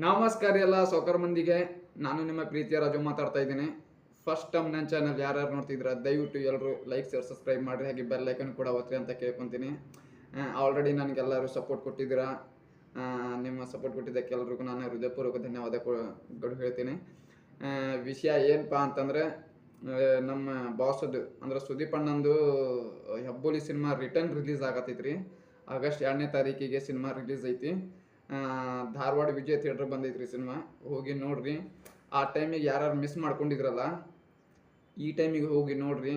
ನಮಸ್ಕಾರ ಎಲ್ಲ ಸೌಕರ್ ಮಂದಿಗೆ. ನಾನು ನಿಮ್ಮ ಪ್ರೀತಿಯ ರಾಜು ಮಾತಾಡ್ತಾ ಇದ್ದೀನಿ. ಫಸ್ಟ್ ಟೈಮ್ ನನ್ನ ಚಾನಲ್ ಯಾರ್ಯಾರು ನೋಡ್ತಿದ್ರ ದಯವಿಟ್ಟು ಎಲ್ಲರೂ ಲೈಕ್ ಶೇರ್ ಸಬ್ಸ್ಕ್ರೈಬ್ ಮಾಡಿರಿ. ಹಾಗೆ ಬೆಲ್ ಐಕನ್ ಕೂಡ ಒತ್ತಿರಿ ಅಂತ ಕೇಳ್ಕೊತೀನಿ. ಆಲ್ರೆಡಿ ನನಗೆಲ್ಲರೂ ಸಪೋರ್ಟ್ ಕೊಟ್ಟಿದ್ದೀರಾ. ನಿಮ್ಮ ಸಪೋರ್ಟ್ ಕೊಟ್ಟಿದ್ದಕ್ಕೆ ಎಲ್ರಿಗೂ ನಾನು ಹೃದಯಪೂರ್ವಕ ಧನ್ಯವಾದಗಳು ಹೇಳ್ತೀನಿ. ವಿಷಯ ಏನಪ್ಪ ಅಂತಂದರೆ ನಮ್ಮ ಬಾಸದು, ಅಂದ್ರೆ ಸುದೀಪ್ ಅಣ್ಣಂದು ಹೆಬ್ಬುಲಿ ಸಿನಿಮಾ ರಿಟರ್ನ್ ರಿಲೀಸ್ ಆಗತ್ತೈತ್ರಿ. ಆಗಸ್ಟ್ ಎರಡನೇ ತಾರೀಕಿಗೆ ಸಿನಿಮಾ ರಿಲೀಸ್ ಐತಿ. ಧಾರವಾಡ ವಿಜಯ ಥಿಯೇಟ್ರ್ ಬಂದೈತ್ರಿ ಸಿನಿಮಾ. ಹೋಗಿ ನೋಡ್ರಿ. ಆ ಟೈಮಿಗೆ ಯಾರು ಮಿಸ್ ಮಾಡ್ಕೊಂಡಿದ್ರಲ್ಲ, ಈ ಟೈಮಿಗೆ ಹೋಗಿ ನೋಡ್ರಿ.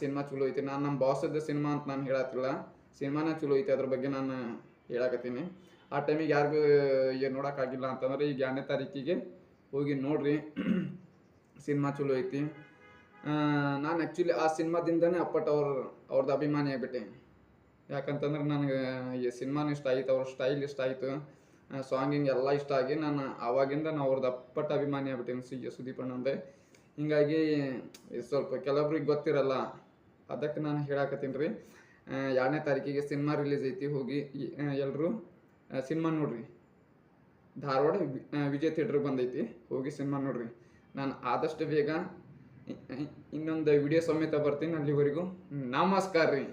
ಸಿನಿಮಾ ಚಲೋ ಐತಿ. ನಾನು ನಮ್ಮ ಬಾಸದ ಸಿನಿಮಾ ಅಂತ ನಾನು ಹೇಳತ್ತಿಲ್ಲ ಸಿನಿಮಾನ ಚಲೋ ಐತಿ ಅದ್ರ ಬಗ್ಗೆ ನಾನು ಹೇಳಕತ್ತೀನಿ. ಆ ಟೈಮಿಗೆ ಯಾರಿಗೂ ಏನು ನೋಡೋಕ್ಕಾಗಿಲ್ಲ ಅಂತಂದ್ರೆ ಈಗ ಎರಡನೇ ತಾರೀಕಿಗೆ ಹೋಗಿ ನೋಡ್ರಿ. ಸಿನಿಮಾ ಚಲೋ ಐತಿ. ನಾನು ಆ್ಯಕ್ಚುಲಿ ಆ ಸಿನಿಮಾದಿಂದನೇ ಅಪ್ಪಟ್ ಅವ್ರ ಅವ್ರದ್ದು ಅಭಿಮಾನಿ ಆಗ್ಬಿಟ್ಟೆ. ಯಾಕಂತಂದ್ರೆ ನನಗೆ ಈ ಸಿನಿಮಾನು ಇಷ್ಟ ಆಯ್ತು, ಅವ್ರ ಸ್ಟೈಲ್ ಇಷ್ಟ ಆಯಿತು. ಸಾಂಗಿಂಗ್ ಎಲ್ಲ ಇಷ್ಟ ಆಗಿ ನಾನು ಆವಾಗಿಂದ ನಾವು ಅವ್ರದ್ದು ಅಪ್ಪಟ ಅಭಿಮಾನಿ ಆಗ್ಬಿಟ್ಟೇನೆ ಸಿ ಸುದೀಪ್ ಅಣ್ಣಂದೆ ಹಿಂಗಾಗಿ ಸ್ವಲ್ಪ ಕೆಲವೊಬ್ರಿಗೆ ಗೊತ್ತಿರಲ್ಲ ಅದಕ್ಕೆ ನಾನು ಹೇಳಾಕತ್ತೀನಿ ರೀ. ಎರಡನೇ ತಾರೀಕಿಗೆ ಸಿನಿಮಾ ರಿಲೀಸ್ ಐತಿ ಹೋಗಿ ಎಲ್ಲರೂ ಸಿನಿಮಾ ನೋಡ್ರಿ. ಧಾರವಾಡ ವಿಜಯ್ ಥಿಯೇಟರ್ ಬಂದೈತಿ, ಹೋಗಿ ಸಿನಿಮಾ ನೋಡ್ರಿ. ನಾನು ಆದಷ್ಟು ಬೇಗ ಇನ್ನೊಂದು ವಿಡಿಯೋ ಸಮೇತ ಬರ್ತೀನಿ ಅಲ್ಲಿವರೆಗೂ. ನಮಸ್ಕಾರ ರೀ.